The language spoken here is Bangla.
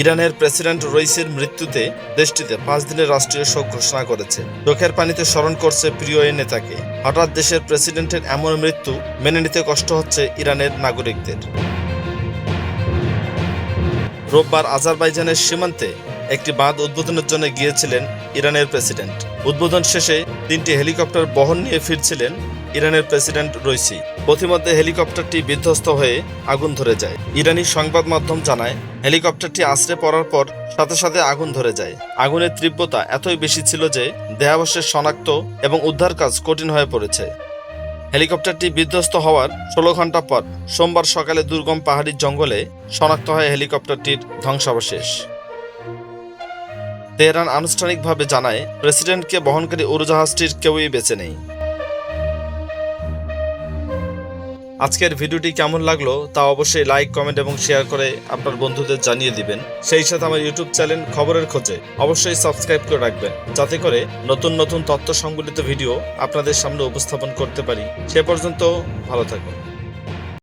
ইরানের প্রেসিডেন্ট রইসির মৃত্যুতে দেশটিতে পাঁচ দিনের রাষ্ট্রীয় শোক ঘোষণা করেছে। চোখের পানিতে স্মরণ করছে প্রিয় এই নেতাকে। হঠাৎ দেশের প্রেসিডেন্টের এমন মৃত্যু মেনে নিতে কষ্ট হচ্ছে ইরানের নাগরিকদের। রোববার আজারবাইজানের সীমান্তে একটি বাঁধ উদ্বোধনের জন্য গিয়েছিলেন ইরানের প্রেসিডেন্ট। উদ্বোধন শেষে তিনটি হেলিকপ্টার বহন নিয়ে ফিরছিলেন ইরানের প্রেসিডেন্ট রইসি। পথিমধ্যে হেলিকপ্টারটি বিধ্বস্ত হয়ে আগুন ধরে যায়। ইরানি সংবাদ মাধ্যম জানায়, হেলিকপ্টারটি আশ্রে পড়ার পর সাথে সাথে আগুন ধরে যায়। আগুনের তীব্রতা এতই বেশি ছিল যে দেহাবশেষ শনাক্ত এবং উদ্ধার কাজ কঠিন হয়ে পড়েছে। হেলিকপ্টারটি বিধ্বস্ত হওয়ার ষোলো ঘণ্টা পর সোমবার সকালে দুর্গম পাহাড়ির জঙ্গলে শনাক্ত হয় হেলিকপ্টারটির ধ্বংসাবশেষ। তেহরান আনুষ্ঠানিকভাবে জানায়, প্রেসিডেন্টকে বহনকারী উড়োজাহাজটির কেউই বেঁচে নেই। আজকের ভিডিওটি কেমন লাগল তা অবশ্যই লাইক, কমেন্ট এবং শেয়ার করে আপনার বন্ধুদের জানিয়ে দিবেন। সেই সাথে আমার ইউটিউব চ্যানেল খবরের খোঁজে অবশ্যই সাবস্ক্রাইব করে রাখবেন, যাতে করে নতুন নতুন তথ্য সংবলিত ভিডিও আপনাদের সামনে উপস্থাপন করতে পারি। সে পর্যন্ত ভালো থাকুন।